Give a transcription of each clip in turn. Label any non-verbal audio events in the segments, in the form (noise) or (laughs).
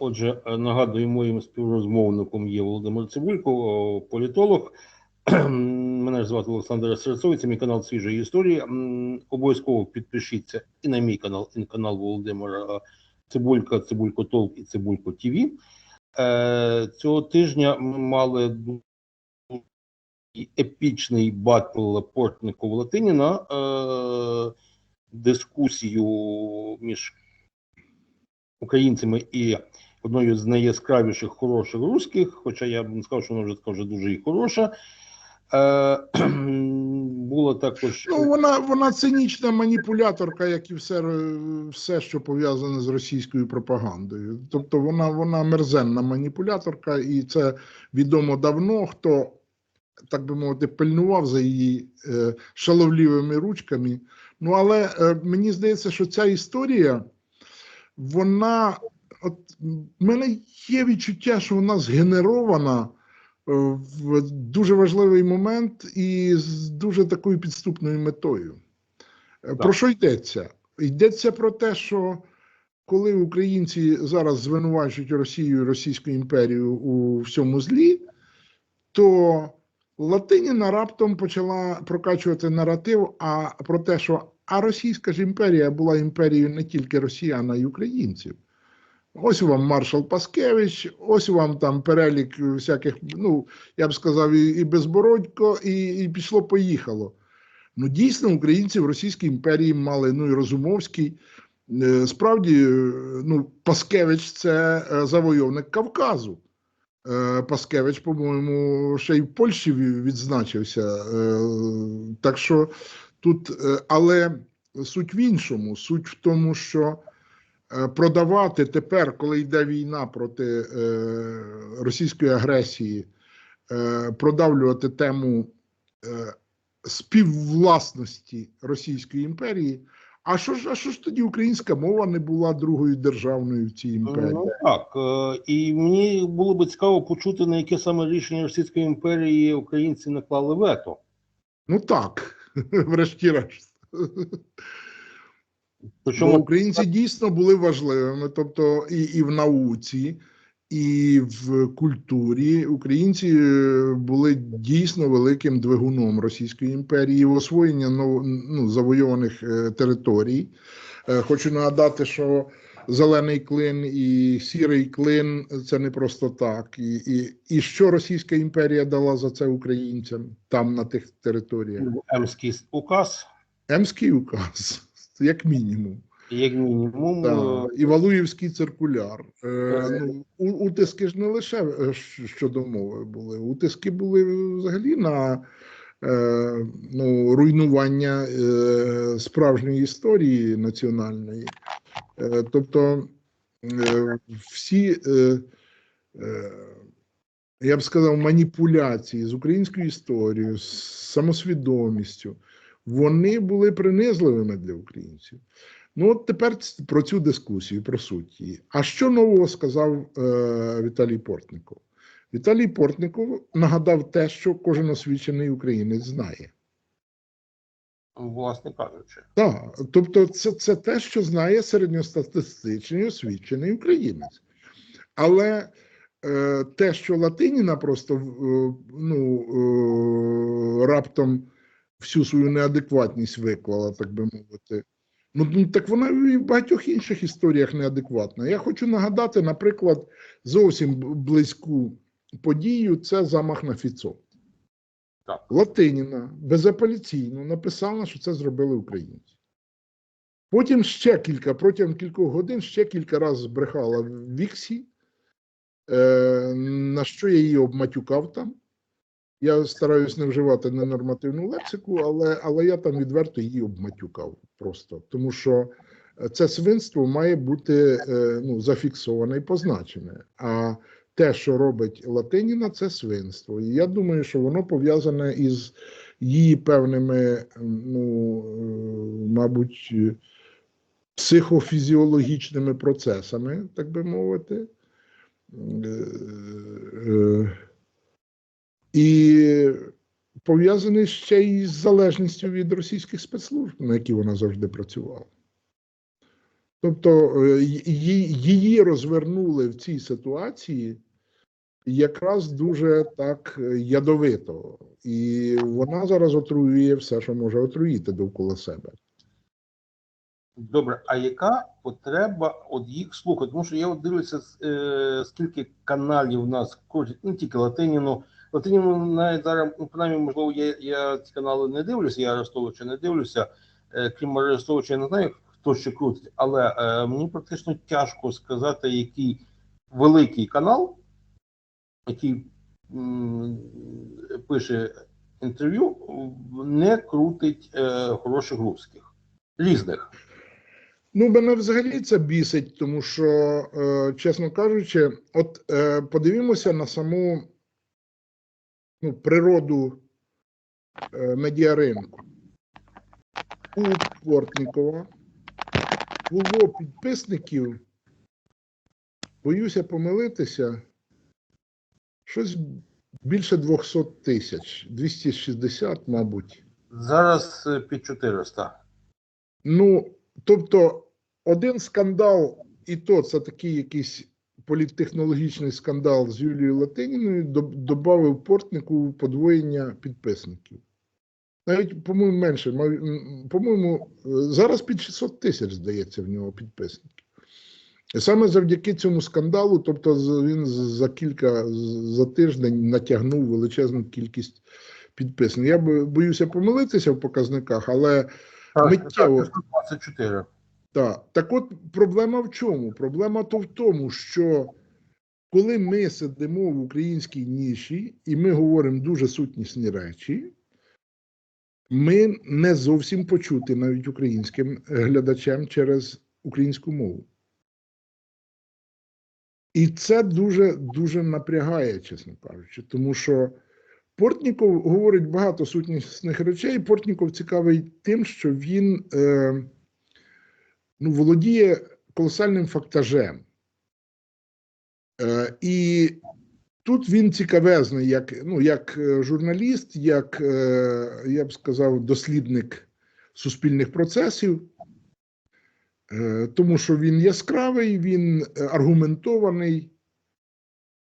Отже, е, нагадую, моїм співрозмовником є Володимир Цибулько, політолог. (clears throat) Мене звати Олександр Серцовий, це мій канал свіжої історії. Обов'язково підпишіться і на мій канал, і на канал Володимира Цибулька, Цибулько Толк і Цибулько ТВ. Е, Цього тижня ми мали епічний батл Портникова Латиніна, е, дискусію між українцями і одною з найяскравіших хороших русських, хоча я б не сказав, що вона вже така вже дуже і хороша. Е, також Ну, вона, вона цинічна маніпуляторка, як і все, все що пов'язане з російською пропагандою. Тобто вона, вона мерзенна маніпуляторка, і це відомо давно, хто, так би мовити, пильнував за її е, шаловлівими ручками. Ну, але е, мені здається, що ця історія, вона. От в мене є відчуття, що вона згенерована е, в дуже важливий момент і з дуже такою підступною метою. Е, Про що йдеться? Йдеться про те, що коли українці зараз звинувачують Росію і Російську імперію у всьому злі, то Латиніна раптом почала прокачувати наратив а про те, що а Російська ж імперія була імперією не тільки росіян, а й українців. Ось вам маршал Паскевич, ось вам там перелік всяких, ну я б сказав, і, і безбородько, і, і пішло поїхало. Ну, дійсно, українці в Російській імперії мали, ну і Розумовський. Е, Справді, е, ну, Паскевич це е, завойовник Кавказу. Паскевич, по-моєму, ще й в Польщі відзначився. Так що тут, але суть в іншому, суть в тому, що продавати тепер, коли йде війна проти е, російської агресії, е, продавлювати тему е, співвласності Російської імперії. А що ж, а що ж тоді українська мова не була другою державною в цій імперії? Ну, так. е, І мені було би цікаво почути, на яке саме рішення Російської імперії українці наклали вето. Ну так, (laughs) врешті-решт. Причому Бо українці дійсно були важливими, тобто і, і в науці, і в культурі. Українці е, були дійсно великим двигуном Російської імперії в освоєння нов- ну, завойованих е, територій. Е, Хочу нагадати, що зелений клин і сірий клин це не просто так. І, і, і що Російська імперія дала за це українцям там на тих територіях? Емський указ, Емський указ, як мінімум. як мінімум, Так, е, і Валуївський циркуляр. Е, Е. ну, утиски ж не лише е, щодо мови були. Утиски були взагалі на е, ну, руйнування е, справжньої історії національної. Е, тобто е, всі, е, е, я б сказав, маніпуляції з українською історією, з самосвідомістю, вони були принизливими для українців. Ну, от тепер про цю дискусію, про суть її. А що нового сказав е, Віталій Портников? Віталій Портников нагадав те, що кожен освічений українець знає. власне кажучи. Так, тобто, це, це те, що знає середньостатистичний освічений українець. Але е, те, що Латиніна просто е, ну, е, раптом всю свою неадекватність виклала, так би мовити. Ну, так вона і в багатьох інших історіях неадекватна. Я хочу нагадати, наприклад, зовсім близьку подію це замах на Фіцо. Так. Латиніна безапеляційно написала, що це зробили українці. Потім ще кілька, протягом кількох годин ще кілька разів збрехала в Віксі, е, на що я її обматюкав там. Я стараюсь не вживати ненормативну лексику, але, але я там відверто її обматюкав просто. Тому що е, це свинство має бути е, ну, зафіксоване і позначене. А те, що робить Латиніна, це свинство. І я думаю, що воно пов'язане із її певними, ну, е, мабуть, психофізіологічними процесами, так би мовити. І пов'язаний ще й з залежністю від російських спецслужб, на які вона завжди працювала. Тобто е, її, розвернули в цій ситуації якраз дуже так е, ядовито, і вона зараз отруює все, що може отруїти довкола себе. Добре, а яка потреба от їх слухати? Тому що я от дивлюся, е, скільки каналів у нас не тільки Латиніну. Латиніну навіть зараз, ну, принаймні, можливо, я, я ці канали не дивлюся, я Арестовича не дивлюся. Е, крім Арестовича, я не знаю, хто ще крутить, але е, мені практично тяжко сказати, який великий канал, який м, пише інтерв'ю, не крутить е, хороших русських. Різних. Ну, мене взагалі це бісить, тому що, е, чесно кажучи, от е, подивімося на саму ну, природу е, медіаринку. У Портнікова було підписників, боюся помилитися, щось більше 200 тисяч, 260, мабуть. Зараз е, під 400. Ну, тобто, один скандал, і то це такий якийсь політтехнологічний скандал з Юлією Латиніною, додав портнику подвоєння підписників. Навіть, по-моєму, менше. По-моєму, е, зараз під 600 тисяч, здається, в нього підписників. І саме завдяки цьому скандалу, тобто він за кілька за тиждень натягнув величезну кількість підписників. Я бо- боюся помилитися в показниках, але Миттєво. 24. Так, так от проблема в чому? Проблема то в тому, що коли ми сидимо в українській ніші і ми говоримо дуже сутнісні речі, ми не зовсім почути навіть українським глядачем через українську мову. І це дуже дуже напрягає, чесно кажучи, тому що Портніков говорить багато сутнісних речей. Портніков цікавий тим, що він е, ну, володіє колосальним фактажем. Е, і тут він цікавезний, як, ну, як е, журналіст, як, е, я б сказав, дослідник суспільних процесів, е, тому що він яскравий, він е, аргументований.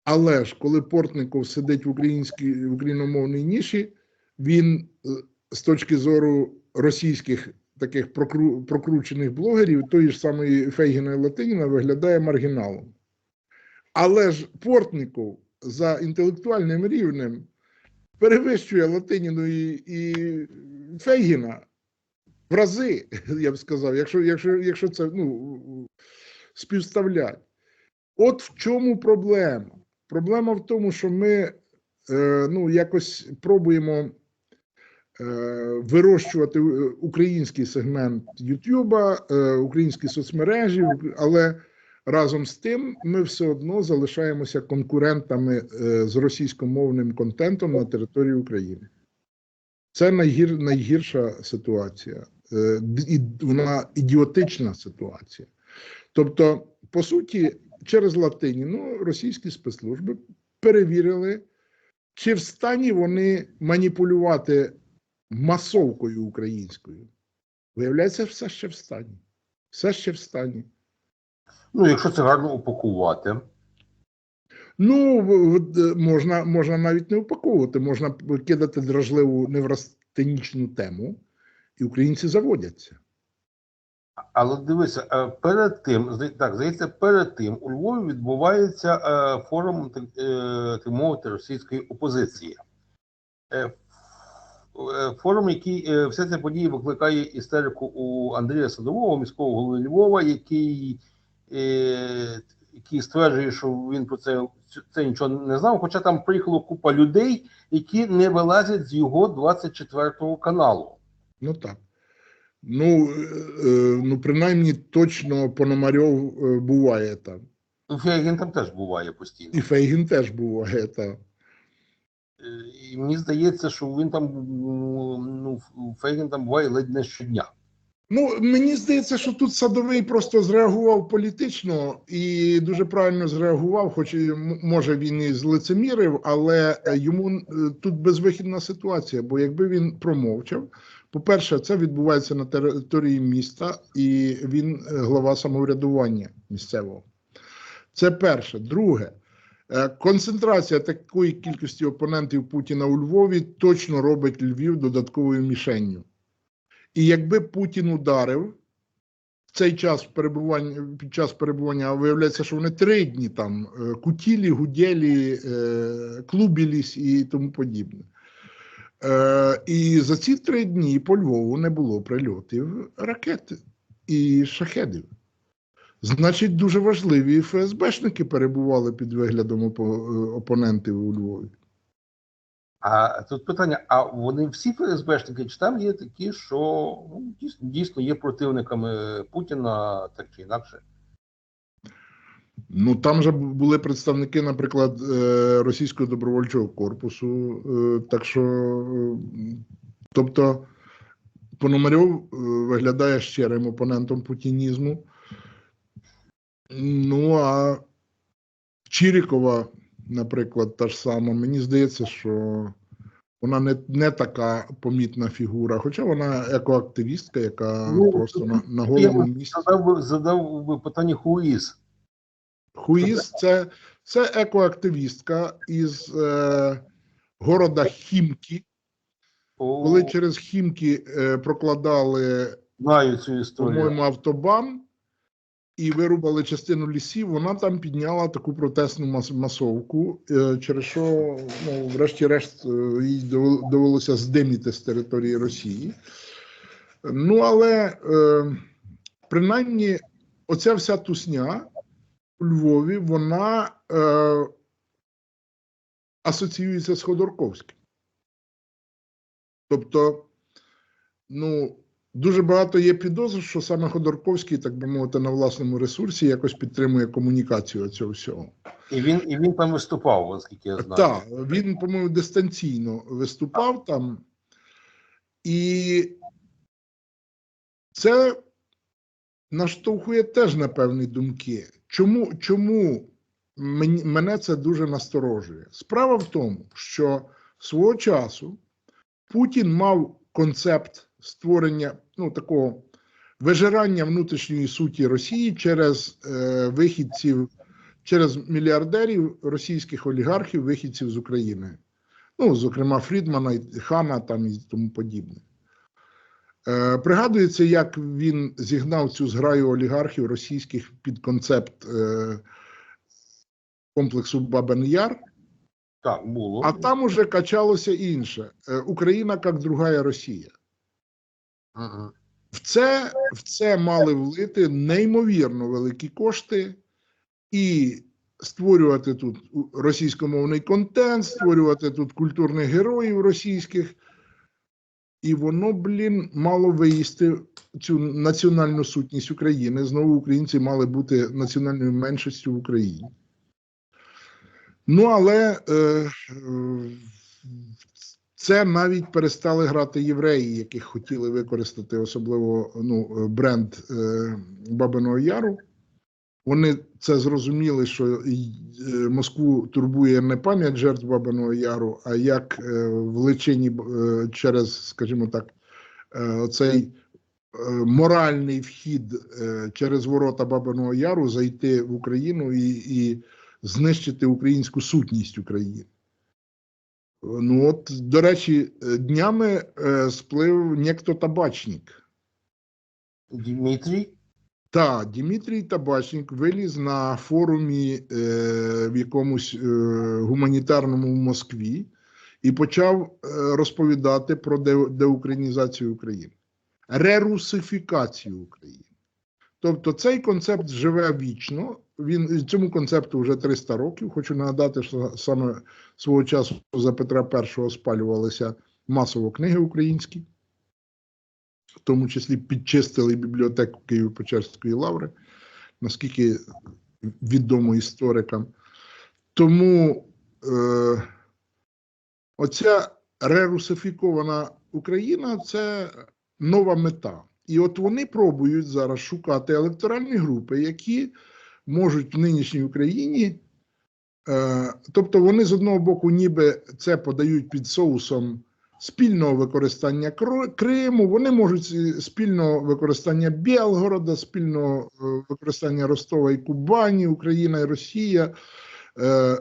Але ж коли Портников сидить в українській в україномовній ніші, він е, з точки зору російських таких прокру, прокручених блогерів, тої ж самої Фейгіна і Латиніна, виглядає маргіналом. Але ж Портников за інтелектуальним рівнем перевищує Латиніну і, і Фейгіна в рази, я б сказав, якщо, якщо, якщо це ну, співставляти. От в чому проблема. Проблема в тому, що ми е, ну, якось пробуємо вирощувати е, український сегмент Ютуба, е, українські соцмережі, але разом з тим ми все одно залишаємося конкурентами е, з російськомовним контентом на території України. Це найгір, найгірша ситуація, е, вона ідіотична ситуація. Тобто, по суті, через Латиніну російські спецслужби перевірили, чи в стані вони маніпулювати масовкою українською. Виявляється, все ще в стані. Все ще в стані. Ну, якщо це гарно упакувати. Ну, можна, можна навіть не упаковувати, можна кидати дражливу неврастенічну тему, і українці заводяться. Але дивися, е, перед тим, так, здається, перед тим у Львові відбувається е, форум, е, так мовити, російської опозиції. Е, Форум, який е, вся ця подія викликає істерику у Андрія Садового, міського голови Львова, який, е, який стверджує, що він про це, це нічого не знав, хоча там приїхало купа людей, які не вилазять з його 24 каналу. Ну так. Ну, ну принаймні точно Пономарьов буває там. Фейгін там теж буває постійно. І Фейгін теж буває там. Е, І мені здається, що він там ну Фейгін там буває ледь не щодня. Ну, мені здається, що тут садовий просто зреагував політично і дуже правильно зреагував, хоч і може він і злицемірив, але е, йому е, тут безвихідна ситуація. Бо якби він промовчав, По-перше, це відбувається на території міста, і він глава самоврядування місцевого. Це перше. Друге, концентрація такої кількості опонентів Путіна у Львові точно робить Львів додатковою мішенню. І якби Путін ударив в цей час перебування під час перебування, виявляється, що вони три дні там е, кутілі, гудєлі, е, клубілісь і тому подібне. Е, і за ці три дні по Львову не було прильотів ракет і шахедів. Значить, дуже важливі ФСБшники перебували під виглядом опо- опонентів у Львові. А тут питання: а вони всі ФСБшники, чи там є такі, що ну, дійсно, дійсно є противниками Путіна, так чи інакше? Ну там же були представники, наприклад, е, російського добровольчого корпусу. е, Так що, е, тобто, Пономарьов виглядає щирим опонентом путінізму. Ну а Чірікова, наприклад, та ж сама, мені здається, що вона не, не така помітна фігура, хоча вона екоактивістка, яка Ну, просто на, на б місці. задав би задав би питання хуїс. Хуїс це, це екоактивістка із е, города Хімкі. Коли через Хімкі е, прокладали, Знаю цю історію. по-моєму, автобан і вирубали частину лісів, вона там підняла таку протестну мас- масовку, е, через що, ну, врешті-решт, е, їй довелося здиміти з території Росії. Ну, але е, принаймні, оця вся тусня у Львові, вона е, асоціюється з Ходорковським. Тобто, ну, дуже багато є підозр, що саме Ходорковський, так би мовити, на власному ресурсі якось підтримує комунікацію цього всього. І він і він там виступав, оскільки я знаю. Так, він, по-моєму, дистанційно виступав там. І це наштовхує теж на певні думки. Чому, чому мене це дуже насторожує? Справа в тому, що свого часу Путін мав концепт створення ну, такого вижирання внутрішньої суті Росії через е, вихідців через мільярдерів російських олігархів, вихідців з України. Ну, зокрема, Фрідмана, Хана там і тому подібне. Е, пригадується, як він зігнав цю зграю олігархів російських під концепт е, комплексу Бабен Яр, Так, було. а там уже качалося інше: Е, Україна як другая Росія. В це, в це мали влити неймовірно великі кошти і створювати тут російськомовний контент, створювати тут культурних героїв російських. І воно, блін, мало виїсти цю національну сутність України. Знову українці мали бути національною меншістю в Україні. Ну, але е, це навіть перестали грати євреї, яких хотіли використати особливо ну, бренд е, Бабиного Яру. Вони це зрозуміли, що е, Москву турбує не пам'ять жертв Бабиного Яру, а як е, в личині е, через, скажімо так, цей моральний вхід через ворота Бабиного Яру зайти в Україну і, і знищити українську сутність України. Ну, от, до речі, е, днями е, сплив некто табачник. Дмитрій? Так, Дмитрій Табачник виліз на форумі е, в якомусь е, гуманітарному в Москві і почав е, розповідати про де, деукраїнізацію України, рерусифікацію України. Тобто цей концепт живе вічно. Він цьому концепту вже 300 років. Хочу нагадати, що саме свого часу за Петра І спалювалися масово книги українські в тому числі підчистили бібліотеку Києво-Печерської лаври, наскільки відомо історикам. Тому е, оця рерусифікована Україна це нова мета. І от вони пробують зараз шукати електоральні групи, які можуть в нинішній Україні. Е, тобто вони з одного боку, ніби це подають під соусом спільного використання Криму, вони можуть спільного використання Білгорода, спільного е, використання Ростова і Кубані, Україна і Росія. Е,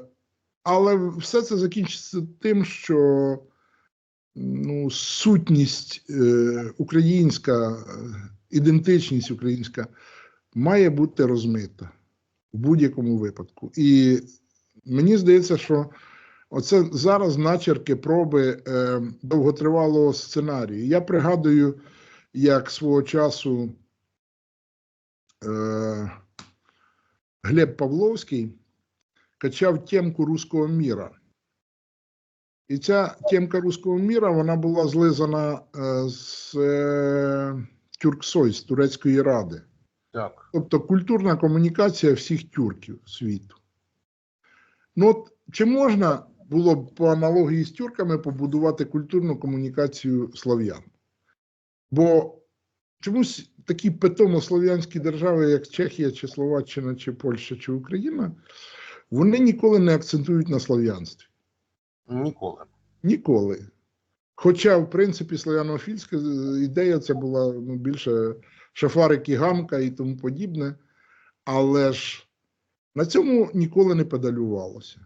Але все це закінчиться тим, що ну, сутність е, українська, е, ідентичність українська має бути розмита в будь-якому випадку. І мені здається, що оце зараз начерки проби е, довготривалого сценарію. Я пригадую, як свого часу е, Глеб Павловський качав темку руського міра. І ця темка руського міра вона була злизана е, з е, Тюрксой, з Турецької ради. Так. Тобто культурна комунікація всіх тюрків світу. Ну, от чи можна було б по аналогії з тюрками побудувати культурну комунікацію слов'ян? Бо чомусь такі питомо-слов'янські держави, як Чехія, чи Словаччина, чи Польща, чи Україна, вони ніколи не акцентують на слов'янстві. Ніколи. Ніколи. Хоча, в принципі, славянофільська е, ідея це була ну, більше шафарик і гамка і тому подібне. Але ж на цьому ніколи не педалювалося.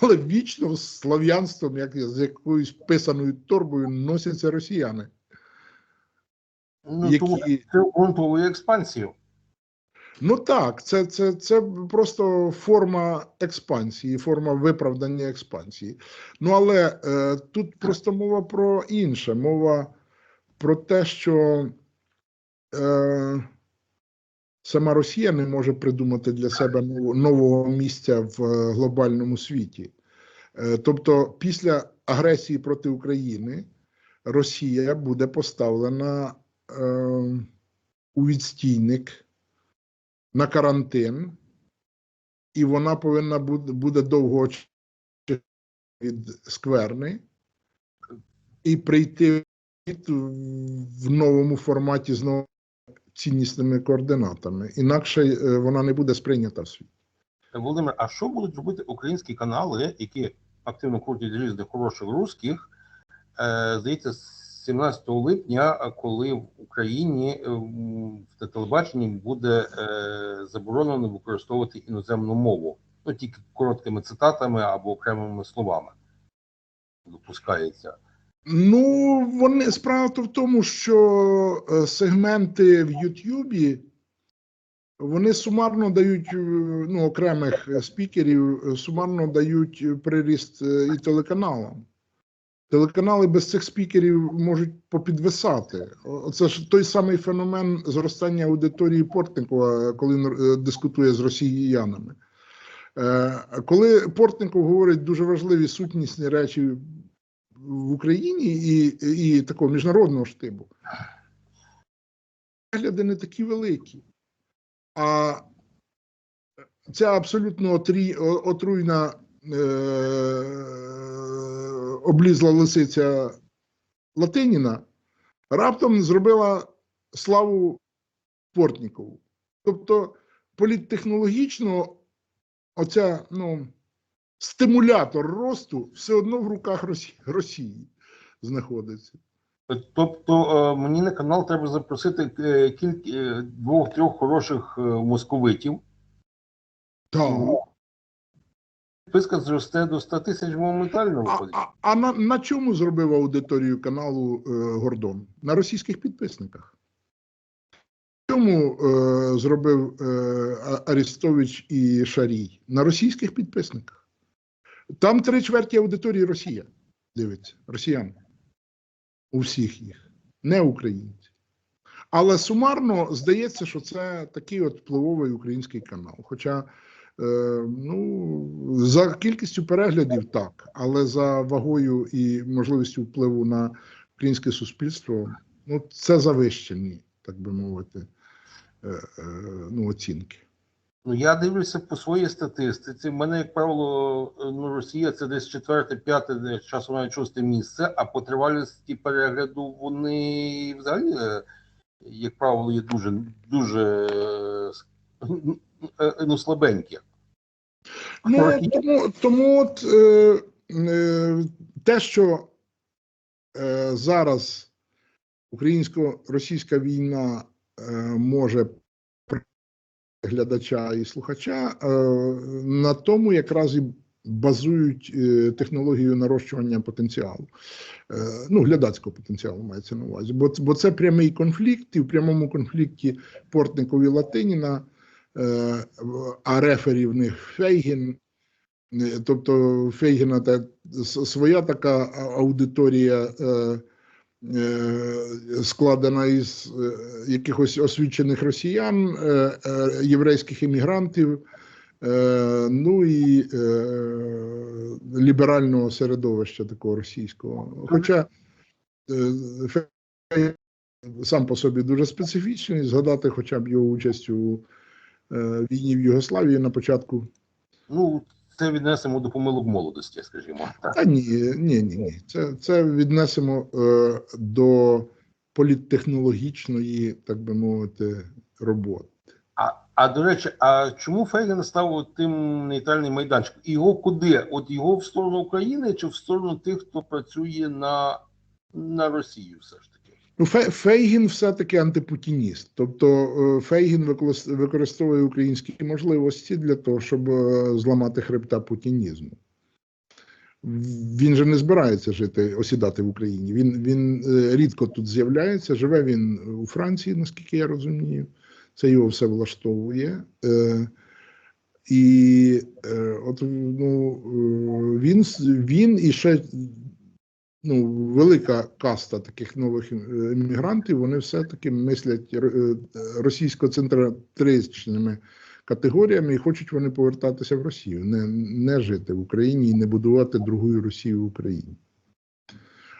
Але вічно з слав'янством, як з якоюсь писаною торбою, носяться росіяни, Ну, які це ґрунтовує експансію. Ну так, це, це, це просто форма експансії, форма виправдання експансії. Ну але е, тут просто мова про інше. Мова про те, що е, сама Росія не може придумати для себе нового, місця в е, глобальному світі. Е, тобто, після агресії проти України Росія буде поставлена е, у відстійник на карантин, і вона повинна буде, буде довго від скверни і прийти в новому форматі з новими ціннісними координатами. Інакше е, вона не буде сприйнята в світі. Володимир, а що будуть робити українські канали, які активно крутять різних хороших русських? Е, здається, 17 липня, коли в Україні е, в телебаченні буде е, заборонено використовувати іноземну мову, ну тільки короткими цитатами або окремими словами. Допускається. Ну, вони справа то в тому, що е, сегменти в Ютубі вони сумарно дають е, ну, окремих е, спікерів, е, сумарно дають е, приріст е, і телеканалам. Телеканали без цих спікерів можуть попідвисати. Це ж той самий феномен зростання аудиторії Портникова, коли е, дискутує з росіянами. Е, Коли Портников говорить дуже важливі сутнісні речі в Україні і, і такого міжнародного штибу, перегляди не такі великі. А ця абсолютно отруйна е, облізла лисиця Латиніна раптом зробила славу Портнікову. Тобто політтехнологічно оця, ну, стимулятор росту все одно в руках Росії, знаходиться. Тобто е, мені на канал треба запросити е, кілька е, двох-трьох хороших московитів. Так. Підписка зросте до 100 тисяч моментально А, виходить. а, а на, на чому зробив аудиторію каналу е, Гордон? На російських підписниках. Чому е, зробив е, Арестович і Шарій? На російських підписниках. Там три чверті аудиторії Росія. Дивиться, росіяни. У всіх їх, не українці. Але сумарно здається, що це такий от впливовий український канал. Хоча ну, за кількістю переглядів так, але за вагою і можливістю впливу на українське суспільство, ну, це завищені, так би мовити, е, е, ну, оцінки. Ну я дивлюся по своїй статистиці. В мене, як правило, е, ну Росія це десь четверте, п'яте, часом навіть шосте місце, а по тривалості перегляду вони взагалі, е, як правило, є дуже дуже е, е, ну, слабенькі. Ну, тому, тому от, е, е, те, що е, зараз українсько-російська війна е, може глядача і слухача е, на тому якраз і базують е, технологію нарощування потенціалу. Е, ну, глядацького потенціалу мається на увазі. Бо, бо це прямий конфлікт, і в прямому конфлікті Портников і Латиніна, а рефері в них Фейгін. Е, Тобто Фейгіна та своя така аудиторія е, е, складена із е, якихось освічених росіян, е, е, єврейських іммігрантів, е, ну і е, ліберального середовища такого російського. Хоча е, Фейгін сам по собі дуже специфічний, згадати хоча б його участь у е, війні в Югославії на початку Ну, це віднесемо до помилок молодості, скажімо. Так. Та ні, ні, ні, ні. Це, це віднесемо е, до політтехнологічної, так би мовити, роботи. А, а до речі, а чому Фейгін став тим нейтральним майданчиком? Його куди? От його в сторону України чи в сторону тих, хто працює на, на Росію, все ж? Ну, Фе- Фейгін все-таки антипутініст. Тобто е, Фейгін використовує українські можливості для того, щоб е, зламати хребта путінізму. Він же не збирається жити, осідати в Україні. Він, він е, рідко тут з'являється. Живе він у Франції, наскільки я розумію. Це його все влаштовує. І от ну, він, він і ще ну, велика каста таких нових е, іммігрантів, вони все-таки мислять е, російсько-центристичними категоріями і хочуть вони повертатися в Росію, не, не жити в Україні і не будувати другу Росію в Україні.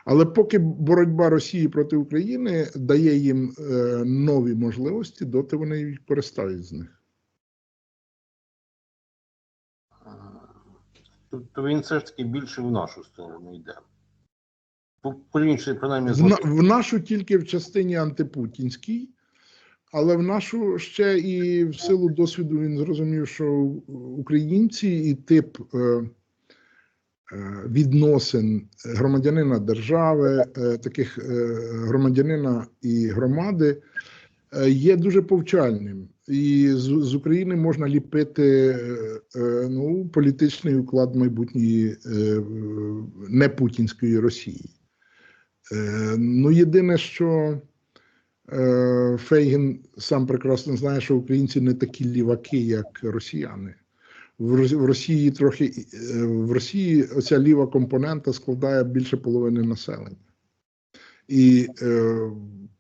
Але поки боротьба Росії проти України дає їм е, нові можливості, доти вони й користаються з них. Тобто він все ж таки більше в нашу сторону йде. По- Порівнюючи, принаймні, В, на, в нашу тільки в частині антипутінській, але в нашу ще і в силу досвіду він зрозумів, що українці і тип е, е, відносин громадянина держави, е, таких е, громадянина і громади е, є дуже повчальним. І з, з України можна ліпити е, е, ну, політичний уклад майбутньої е, непутінської Росії. Е, Ну, єдине, що е, Фейгін сам прекрасно знає, що українці не такі ліваки, як росіяни. В Росії трохи е, в Росії оця ліва компонента складає більше половини населення. І е,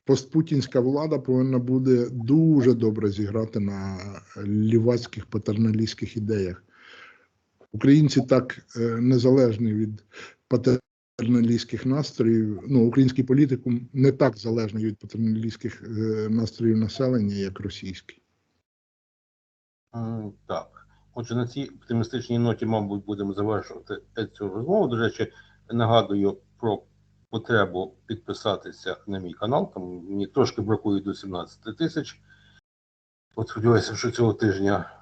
постпутінська влада повинна буде дуже добре зіграти на лівацьких патерналістських ідеях. Українці так е, незалежні від патерналістських настроїв. Ну, український політикум не так залежний від патерналістських е, настроїв населення, як російський. М, Так. Отже, на цій оптимістичній ноті, мабуть, будемо завершувати цю розмову. До речі, нагадую про потребу підписатися на мій канал. Там мені трошки бракує до 17 тисяч. От сподіваюся, що цього тижня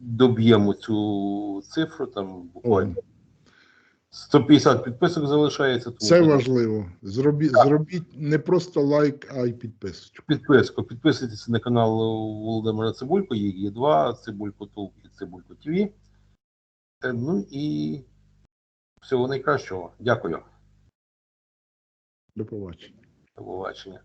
доб'ємо цю цифру. Там буквально 150 підписок залишається. Тому Це важливо. Зробіть, зробіть не просто лайк, а й підписочку. підписку. Підписуйтесь на канал Володимира Цибулько, їх є два: Цибулько Тулк і Цибулько ТВ. Е, Ну і всього найкращого. Дякую. До побачення. До побачення.